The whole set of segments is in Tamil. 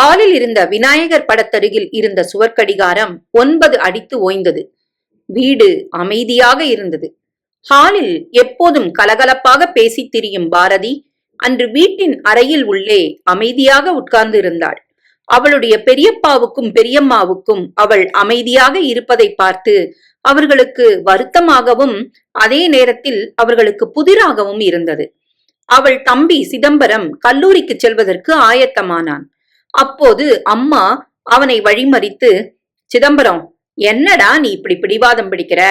ஹாலில் இருந்த விநாயகர் படத்தருகில் இருந்த சுவர்க்கடிகாரம் ஒன்பது அடித்து ஓய்ந்தது. வீடு அமைதியாக இருந்தது. ஹாலில் எப்போதும் கலகலப்பாக பேசித் திரியும் பாரதி அன்று வீட்டின் அறையில் உள்ளே அமைதியாக உட்கார்ந்து இருந்தாள் அவளுடைய பெரியப்பாவுக்கும் பெரியம்மாவுக்கும் அவள் அமைதியாக இருப்பதை பார்த்து அவர்களுக்கு வருத்தமாகவும் அதே நேரத்தில் அவர்களுக்கு புதிராகவும் இருந்தது. அவள் தம்பி சிதம்பரம் கல்லூரிக்கு செல்வதற்கு ஆயத்தமானான். அப்போது அம்மா அவனை வழிமறித்து சிதம்பரம் என்னடா நீ இப்படி பிடிவாதம் பிடிக்கிற?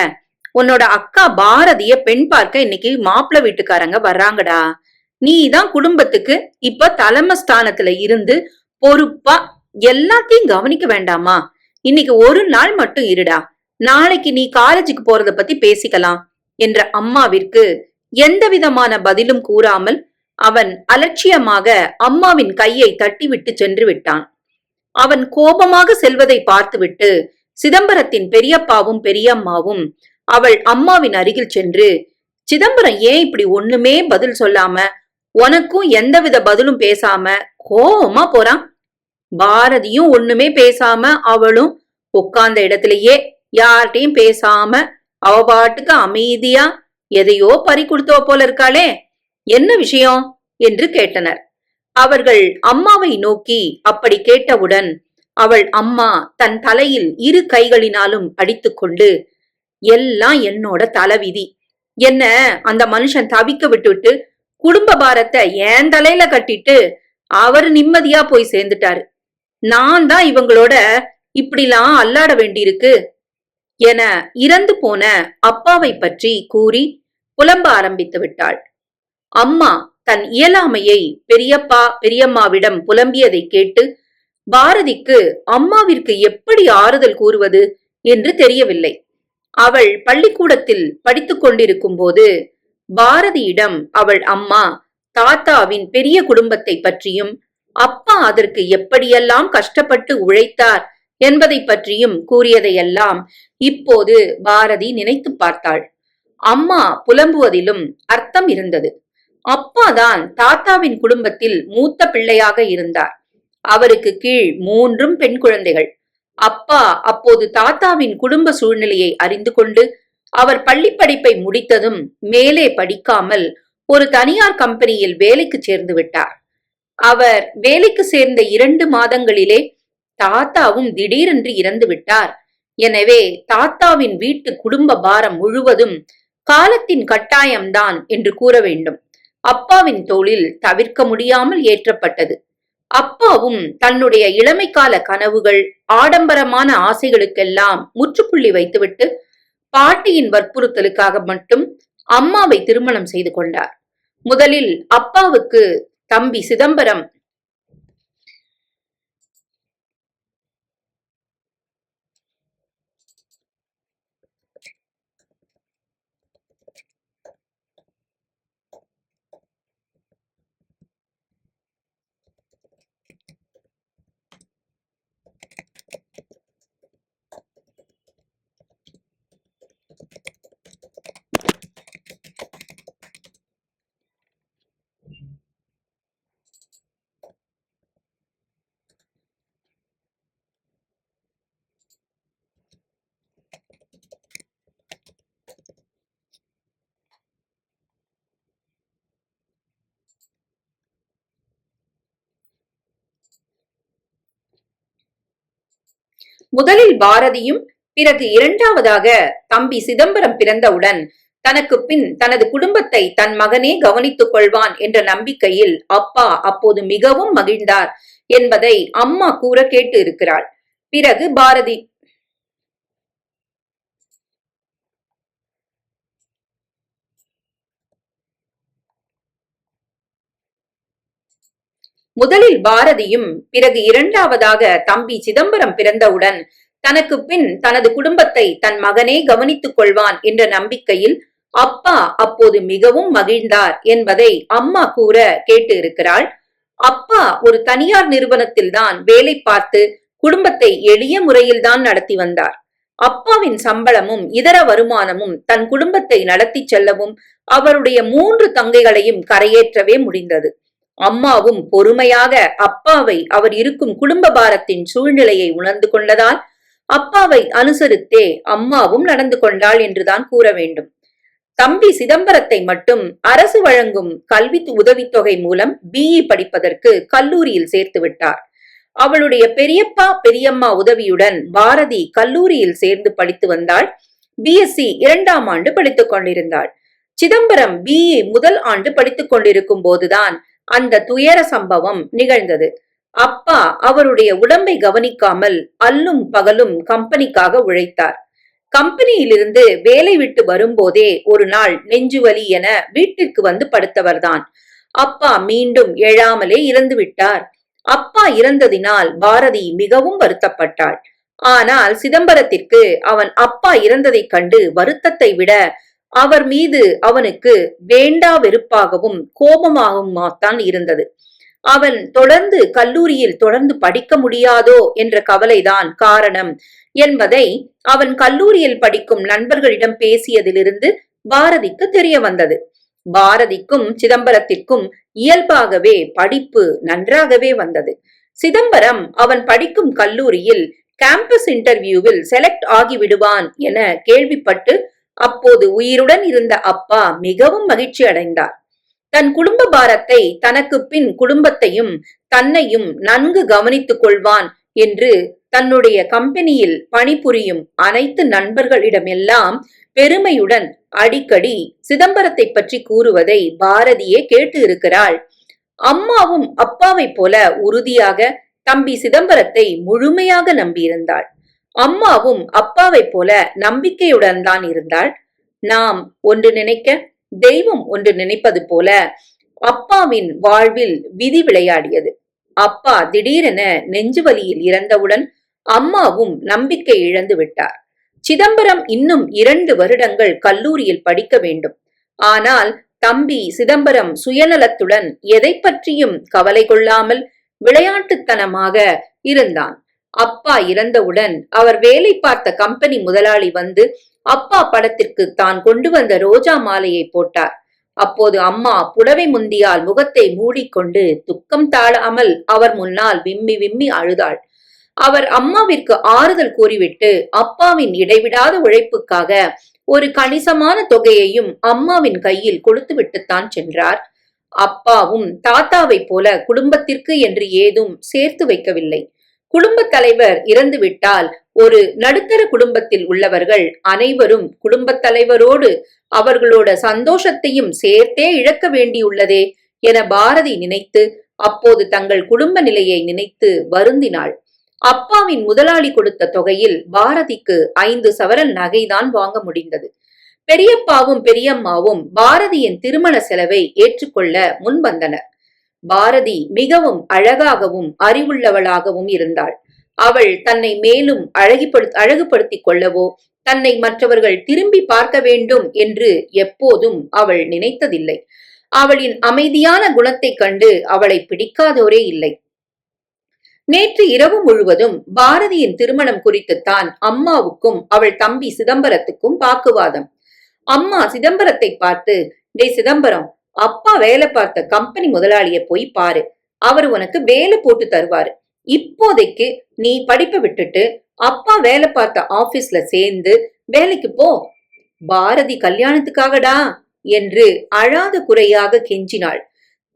உன்னோட அக்கா பாரதிய பெண் பார்க்க இன்னைக்கு மாப்பிள்ள வீட்டுக்காரங்க வர்றாங்கடா. நீ தான் குடும்பத்துக்கு இப்ப தலைமை ஸ்தானத்துல இருந்து பொறுப்பா எல்லாத்தையும் கவனிக்க வேண்டாமா? இன்னைக்கு ஒரு நாள் மட்டும் இருடா. நாளைக்கு நீ காலேஜுக்கு போறத பத்தி பேசிக்கலாம் என்ற அம்மாவிற்கு எந்த விதமான பதிலும் கூறாமல் அவன் அலட்சியமாக அம்மாவின் கையை தட்டிவிட்டு சென்று விட்டான் அவன் கோபமாக செல்வதை பார்த்துவிட்டு சிதம்பரத்தின் பெரியப்பாவும் பெரியம்மாவும் அவள் அம்மாவின் அருகில் சென்று சிதம்பரம் ஏன் இப்படி ஒண்ணுமே பதில் சொல்லாம உனக்கும் எந்தவித பதிலும் பேசாம கோபமா போறான்? பாரதியும் ஒண்ணுமே பேசாம அவளும் உட்கார்ந்த இடத்திலேயே யார்கிட்டயும் பேசாம அவ பாட்டுக்கு அமைதியா எதையோ பறி கொடுத்தோ போல இருக்காளே! என்ன விஷயம்? என்று கேட்டனர். அவர்கள் அம்மாவை நோக்கி அப்படி கேட்டவுடன் அவள் அம்மா தன் தலையில் இரு கைகளினாலும் அடித்துக்கொண்டு எல்லாம் என்னோட தலைவிதி. என்ன அந்த மனுஷன் தவிக்க விட்டுட்டு குடும்ப பாரத்தை என் தலையில கட்டிட்டு அவர் நிம்மதியா போய் சேர்ந்துட்டாரு. நான் தான் இவங்களோட இப்படிலாம் அல்லாட வேண்டியிருக்கு என இறந்து போன அப்பாவை பற்றி கூறி புலம்ப ஆரம்பித்து விட்டாள். அம்மா தன் இயலாமையை பெரியப்பா பெரியம்மாவிடம் புலம்பியதை கேட்டு பாரதிக்கு அம்மாவிற்கு எப்படி ஆறுதல் கூறுவது என்று தெரியவில்லை. அவள் பள்ளிக்கூடத்தில் படித்துக் கொண்டிருக்கும் போது பாரதியிடம் அவள் அம்மா தாத்தாவின் பெரிய குடும்பத்தை பற்றியும் அப்பா அதற்கு எப்படியெல்லாம் கஷ்டப்பட்டு உழைத்தார் என்பதை பற்றியும் கூறியதையெல்லாம் இப்போது பாரதி நினைத்து பார்த்தாள். அம்மா புலம்புவதிலும் அர்த்தம் இருந்தது. அப்பாதான் தாத்தாவின் குடும்பத்தில் மூத்த பிள்ளையாக இருந்தார். அவருக்கு கீழ் மூன்றும் பெண் குழந்தைகள். அப்பா அப்போது தாத்தாவின் குடும்ப சூழ்நிலையை அறிந்து கொண்டு அவர் பள்ளி படிப்பை முடித்ததும் மேலே படிக்காமல் ஒரு தனியார் கம்பெனியில் வேலைக்கு சேர்ந்து விட்டார். அவர் வேலைக்கு சேர்ந்த இரண்டு மாதங்களிலே தாத்தாவும் திடீரென்று இறந்து விட்டார். எனவே தாத்தாவின் வீட்டு குடும்ப பாரம் முழுவதும் காலத்தின் கட்டாயம்தான் என்று கூற வேண்டும். அப்பாவின் தோளில் தவிர்க்க முடியாமல் ஏற்றப்பட்டது. அப்பாவும் தன்னுடைய இளமை கால கனவுகள் ஆடம்பரமான ஆசைகளுக்கெல்லாம் முற்றுப்புள்ளி வைத்துவிட்டு பாட்டியின் வற்புறுத்தலுக்காக மட்டும் அம்மாவை திருமணம் செய்து கொண்டார். முதலில் அப்பாவுக்கு தம்பி சிதம்பரம் முதலில் பாரதியும் பிறகு இரண்டாவதாக தம்பி சிதம்பரம் பிறந்தவுடன் தனக்கு பின் தனது குடும்பத்தை தன் மகனே கவனித்துக் கொள்வான் என்ற நம்பிக்கையில் அப்பா அப்போது மிகவும் மகிழ்ந்தார் என்பதை அம்மா கூற கேட்டு இருக்கிறாள். பிறகு பாரதி முதலில் பாரதியும் பிறகு இரண்டாவதாக தம்பி சிதம்பரம் பிறந்தவுடன் தனக்கு பின் தனது குடும்பத்தை தன் மகனே கவனித்துக் கொள்வான் என்ற நம்பிக்கையில் அப்பா அப்போது மிகவும் மகிழ்ந்தார் என்பதை அம்மா கூற கேட்டு இருக்கிறாள். அப்பா ஒரு தனியார் நிறுவனத்தில் தான் வேலை பார்த்து குடும்பத்தை எளிய முறையில் தான் நடத்தி வந்தார். அப்பாவின் சம்பளமும் இதர வருமானமும் தன் குடும்பத்தை நடத்தி செல்லவும் அவருடைய மூன்று தங்கைகளையும் கரையேற்றவே முடிந்தது. அம்மாவும் பொறுமையாக அப்பாவை அவர் இருக்கும் குடும்ப பாரத்தின் சூழ்நிலையை உணர்ந்து கொண்டதால் அப்பாவை அனுசரித்தே அம்மாவும் நடந்து கொண்டாள் என்றுதான் கூற வேண்டும். தம்பி சிதம்பரத்தை மட்டும் அரசு வழங்கும் கல்வி உதவித்தொகை மூலம் பிஇ படிப்பதற்கு கல்லூரியில் சேர்த்து விட்டார். அவளுடைய பெரியப்பா பெரியம்மா உதவியுடன் பாரதி கல்லூரியில் சேர்ந்து படித்து வந்தாள். பிஎஸ்சி இரண்டாம் ஆண்டு படித்துக் கொண்டிருந்தாள். சிதம்பரம் பிஇ முதல் ஆண்டு படித்துக் கொண்டிருக்கும் போதுதான் அந்த துயர சம்பவம் நிகழ்ந்தது. அப்பா அவருடைய உடம்பை கவனிக்காமல் அல்லும் பகலும் கம்பெனிக்காக உழைத்தார். கம்பெனியிலிருந்து வேலை விட்டு வரும்போதே ஒரு நாள் நெஞ்சுவலி என வீட்டிற்கு வந்து படுத்தவர்தான். அப்பா மீண்டும் எழாமலே இறந்து விட்டார். அப்பா இறந்ததினால் பாரதி மிகவும் வருத்தப்பட்டாள். ஆனால் சிதம்பரத்திற்கு அவன் அப்பா இறந்ததைக் கண்டு வருத்தத்தை விட அவர் மீது அவனுக்கு வேண்டா வெறுப்பாகவும் கோபமாகவும் இருந்தது. அவன் தொடர்ந்து கல்லூரியில் தொடர்ந்து படிக்க முடியாதோ என்ற கவலைதான் காரணம் என்பதை அவன் கல்லூரியில் படிக்கும் நண்பர்களிடம் பேசியதிலிருந்து பாரதிக்கு தெரிய வந்தது. பாரதிக்கும் சிதம்பரத்திற்கும் இயல்பாகவே படிப்பு நன்றாகவே வந்தது. சிதம்பரம் அவன் படிக்கும் கல்லூரியில் கேம்பஸ் இன்டர்வியூவில் செலக்ட் ஆகிவிடுவான் என கேள்விப்பட்டு அப்போது உயிருடன் இருந்த அப்பா மிகவும் மகிழ்ச்சி அடைந்தார். தன் குடும்ப பாரத்தை தனக்கு பின் குடும்பத்தையும் தன்னையும் நன்கு கவனித்துக் கொள்வான் என்று தன்னுடைய கம்பெனியில் பணிபுரியும் அனைத்து நண்பர்களிடமெல்லாம் பெருமையுடன் அடிக்கடி சிதம்பரத்தை பற்றி கூறுவதை பாரதியே கேட்டு இருக்கிறாள். அம்மாவும் அப்பாவைப் போல உறுதியாக தம்பி சிதம்பரத்தை முழுமையாக நம்பியிருந்தாள். அம்மாவும் அப்பாவைப் போல நம்பிக்கையுடன் தான் இருந்தாள். நாம் ஒன்று நினைக்க தெய்வம் ஒன்று நினைப்பது போல அப்பாவின் வாழ்வில் விதி விளையாடியது. அப்பா திடீரென நெஞ்சுவலியில் இறந்தவுடன் அம்மாவும் நம்பிக்கை இழந்து விட்டார். சிதம்பரம் இன்னும் இரண்டு வருடங்கள் கல்லூரியில் படிக்க வேண்டும். ஆனால் தம்பி சிதம்பரம் சுயநலத்துடன் எதை பற்றியும் கவலை கொள்ளாமல் விளையாட்டுத்தனமாக இருந்தான். அப்பா இறந்தவுடன் அவர் வேலை பார்த்த கம்பெனி முதலாளி வந்து அப்பா படத்திற்கு தான் கொண்டு வந்த ரோஜா மாலையை போட்டார். அப்போது அம்மா புடவை முந்தியால் முகத்தை மூடிக்கொண்டு துக்கம் தாழாமல் அவர் முன்னால் விம்மி விம்மி அழுதாள். அவர் அம்மாவிற்கு ஆறுதல் கூறிவிட்டு அப்பாவின் இடைவிடாத உழைப்புக்காக ஒரு கணிசமான தொகையையும் அம்மாவின் கையில் கொடுத்து விட்டுத்தான் சென்றார். அப்பாவும் தாத்தாவை போல குடும்பத்திற்கு என்று ஏதும் சேர்த்து வைக்கவில்லை. குடும்ப தலைவர் இறந்துவிட்டால் ஒரு நடுத்தர குடும்பத்தில் உள்ளவர்கள் அனைவரும் குடும்பத் தலைவரோடு அவர்களோட சந்தோஷத்தையும் சேர்த்தே இழக்க வேண்டியுள்ளதே என பாரதி நினைத்து அப்போது தங்கள் குடும்ப நிலையை நினைத்து வருந்தினாள். அப்பாவின் முதலாளி கொடுத்த தொகையில் பாரதிக்கு ஐந்து சவரன் நகைதான் வாங்க முடிந்தது. பெரியப்பாவும் பெரியம்மாவும் பாரதியின் திருமண செலவை ஏற்றுக்கொள்ள முன்வந்தனர். பாரதி மிகவும் அழகாகவும் அறிவுள்ளவளாகவும் இருந்தாள். அவள் தன்னை மேலும் அழகிப்படு அழகுபடுத்திக் கொள்ளவோ தன்னை மற்றவர்கள் திரும்பி பார்க்க வேண்டும் என்று எப்போதும் அவள் நினைத்ததில்லை. அவளின் அமைதியான குணத்தைக் கண்டு அவளை பிடிக்காதோரே இல்லை. நேற்று இரவு முழுவதும் பாரதியின் திருமணம் குறித்துத்தான் அம்மாவுக்கும் அவள் தம்பி சிதம்பரத்துக்கும் வாக்குவாதம். அம்மா சிதம்பரத்தை பார்த்து டே சிதம்பரம் அப்பா வேலை பார்த்த கம்பெனி முதலாளிய போய் பாரு. அவர் உனக்கு வேலை போட்டு தருவாரு. இப்போதைக்கு நீ படிப்பை விட்டுட்டு அப்பா வேலை பார்த்த ஆபீஸ்ல சேர்ந்து வேலைக்கு போ. பாரதி கல்யாணத்துக்காகடா என்று அழாத குறையாக கெஞ்சினாள்.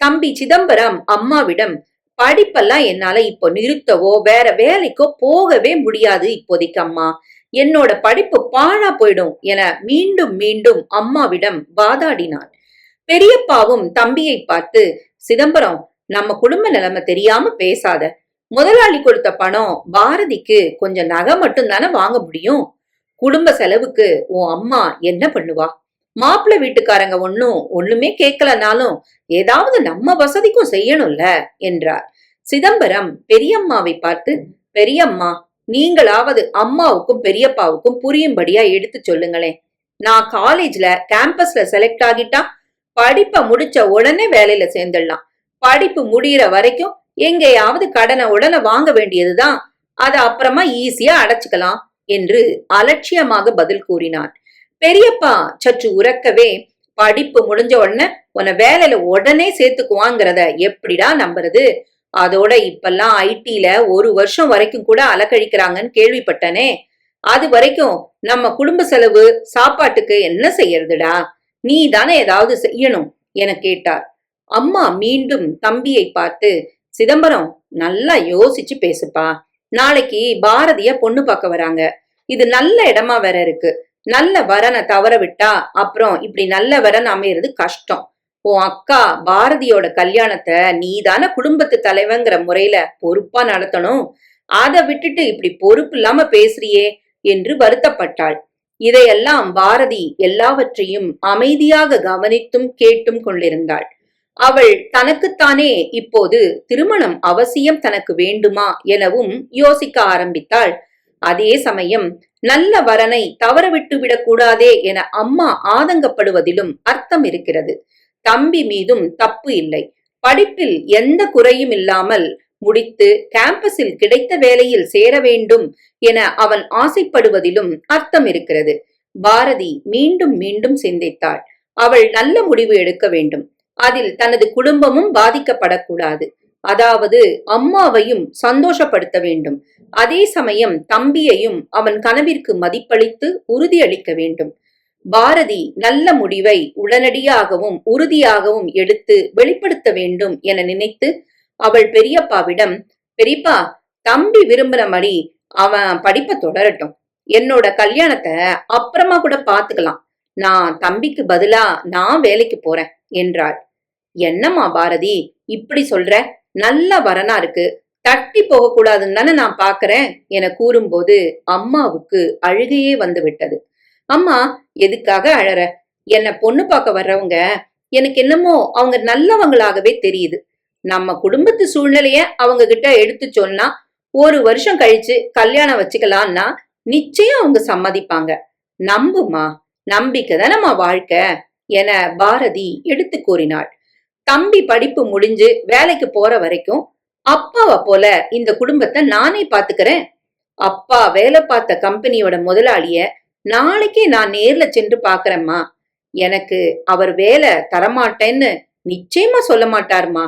தம்பி சிதம்பரம் அம்மாவிடம் படிப்பெல்லாம் என்னால இப்போ நிறுத்தவோ வேற வேலைக்கோ போகவே முடியாது இப்போதைக்கு அம்மா. என்னோட படிப்பு பாழா போயிடும் என மீண்டும் மீண்டும் அம்மாவிடம் வாதாடினான் பெரியப்பாவும் தம்பியை பார்த்து சிதம்பரம் நம்ம குடும்ப நிலைமை தெரியாம பேசாத. முதலாளி கொடுத்த பணம் பாரதிக்கு கொஞ்சம் நகை மட்டும் தானே வாங்க முடியும். குடும்ப செலவுக்கு உன் அம்மா என்ன பண்ணுவா? மாப்பிள்ளை வீட்டுக்காரங்க ஒன்னும் ஒண்ணுமே கேட்கலனாலும் ஏதாவது நம்ம வசதிக்கும் செய்யணும்ல என்றார். சிதம்பரம் பெரியம்மாவை பார்த்து பெரியம்மா நீங்களாவது அம்மாவுக்கும் பெரியப்பாவுக்கும் புரியும்படியா எடுத்து சொல்லுங்களேன். நான் காலேஜ்ல கேம்பஸ்ல செலக்ட் ஆகிட்டா படிப்பை முடிச்ச உடனே வேலையில சேர்ந்துடலாம். படிப்பு முடியிற வரைக்கும் எங்கேயாவது கடனை உடனே வாங்க வேண்டியதுதான். அதை அப்புறமா ஈஸியா அடைச்சுக்கலாம் என்று அலட்சியமாக பதில் கூறினான் பெரியப்பா சற்று உறக்கவே படிப்பு முடிஞ்ச உடனே உன்னை வேலையில உடனே சேர்த்துக்குவாங்கிறத எப்படிடா நம்புறது? அதோட இப்பெல்லாம் ஐடில ஒரு வருஷம் வரைக்கும் கூட அலக்கழிக்கிறாங்கன்னு கேள்விப்பட்டனே. அது வரைக்கும் நம்ம குடும்ப செலவு சாப்பாட்டுக்கு என்ன செய்யறதுடா? நீ தானே ஏதாவது செய்யணும்? என கேட்டார். அம்மா மீண்டும் தம்பியை பார்த்து சிதம்பரம் நல்லா யோசிச்சு பேசுப்பா. நாளைக்கு பாரதிய பொண்ணு பார்க்க வராங்க. இது நல்ல இடமா வேற இருக்கு. நல்ல வரனை தவற விட்டா அப்புறம் இப்படி நல்ல வரன் அமையிறது கஷ்டம். உன் அக்கா பாரதியோட கல்யாணத்தை நீதான குடும்பத்து தலைவங்கிற முறையில பொறுப்பா நடத்தணும். அதை விட்டுட்டு இப்படி பொறுப்பு இல்லாம பேசுறியே என்று வருத்தப்பட்டாள். இதையெல்லாம் பாரதி எல்லாவற்றையும் அமைதியாக கவனித்தும் கேட்டும் கொண்டிருந்தாள். அவள் தனக்குத்தானே இப்போது திருமணம் அவசியம் தனக்கு வேண்டுமா எனவும் யோசிக்க ஆரம்பித்தாள். அதே சமயம் நல்ல வரனை தவறவிட்டு விடக்கூடாதே என அம்மா ஆதங்கப்படுவதிலும் அர்த்தம் இருக்கிறது. தம்பி மீதும் தப்பு இல்லை. படிப்பில் எந்த குறையும் இல்லாமல் முடித்து கேம்பஸில் கிடைத்த வேலையில் சேர வேண்டும் என அவன் ஆசைப்படுவதிலும் அர்த்தம் இருக்கிறது. பாரதி மீண்டும் மீண்டும் சிந்தித்தாள். அவள் நல்ல முடிவு எடுக்க வேண்டும். அதில் தனது குடும்பமும் பாதிக்கப்படக்கூடாது. அதாவது அம்மாவையும் சந்தோஷப்படுத்த வேண்டும். அதே சமயம் தம்பியையும் அவன் கனவிற்கு மதிப்பளித்து உறுதியளிக்க வேண்டும். பாரதி நல்ல முடிவை உடனடியாகவும் உறுதியாகவும் எடுத்து வெளிப்படுத்த வேண்டும் என நினைத்து அவள் பெரியப்பாவிடம் பெரியப்பா தம்பி விரும்புற மாதிரி அவன் படிப்பை தொடரட்டும். என்னோட கல்யாணத்தை அப்புறமா கூட பாத்துக்கலாம். நான் தம்பிக்கு பதிலா நான் வேலைக்கு போறேன் என்றாள். என்னம்மா பாரதி இப்படி சொல்ற? நல்ல வரனா இருக்கு. தட்டி போக கூடாதுன்னு தானே நான் பாக்குறேன் என கூறும்போது அம்மாவுக்கு அழுகையே வந்து விட்டது. அம்மா எதுக்காக அழற? என்ன பொண்ணு பார்க்க வர்றவங்க எனக்கு என்னமோ அவங்க நல்லவங்களாகவே தெரியுது. நம்ம குடும்பத்து சூழ்நிலைய அவங்க கிட்ட எடுத்து சொன்னா ஒரு வருஷம் கழிச்சு கல்யாணம் வச்சுக்கலாம்னா நிச்சயம் அவங்க சம்மதிப்பாங்க. நம்புமா நம்பிக்கை தானம்மா வாழ்க்கை என பாரதி எடுத்து கூறினாள். தம்பி படிப்பு முடிஞ்சு வேலைக்கு போற வரைக்கும் அப்பாவை போல இந்த குடும்பத்தை நானே பாத்துக்கிறேன். அப்பா வேலை பார்த்த கம்பெனியோட முதலாளிய நாளைக்கே நான் நேர்ல சென்று பாக்குறேம்மா. எனக்கு அவர் வேலை தரமாட்டேன்னு நிச்சயமா சொல்ல மாட்டாருமா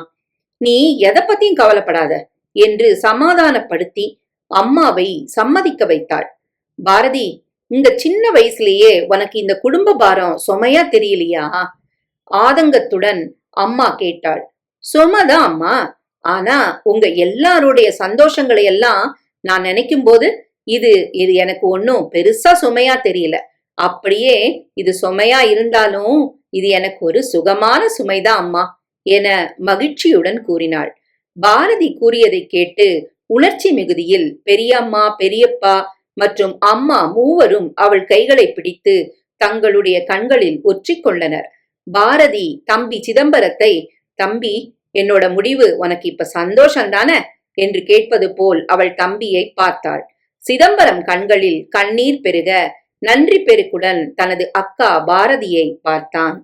நீ எதை பத்தியும் கவலைப்படாத என்று சமாதானப்படுத்தி அம்மாவை சம்மதிக்க வைத்தாள். பாரதி இந்த சின்ன வயசுலயே உனக்கு இந்த குடும்ப பாரம் சுமையா தெரியலையா? ஆதங்கத்துடன் அம்மா கேட்டாள். சுமதான் அம்மா. ஆனா உங்க எல்லாருடைய சந்தோஷங்களை எல்லாம் நான் நினைக்கும் போது இது இது எனக்கு ஒன்னும் பெருசா சுமையா தெரியல. அப்படியே இது சுமையா இருந்தாலும் இது எனக்கு ஒரு சுகமான சுமைதான் அம்மா. என மகிழ்ச்சியுடன் கூறினாள். பாரதி கூறியதை கேட்டு உணர்ச்சி மிகுதியில் பெரியம்மா பெரியப்பா மற்றும் அம்மா மூவரும் அவள் கைகளை பிடித்து தங்களுடைய கண்களில் ஒற்றிக்கொண்டனர். பாரதி தம்பி சிதம்பரத்தை தம்பி என்னோட முடிவு உனக்கு இப்ப சந்தோஷம் தானே என்று கேட்பது போல் அவள் தம்பியை பார்த்தாள். சிதம்பரம் கண்களில் கண்ணீர் பெருக நன்றி பெருக்குடன் தனது அக்கா பாரதியை பார்த்தான்.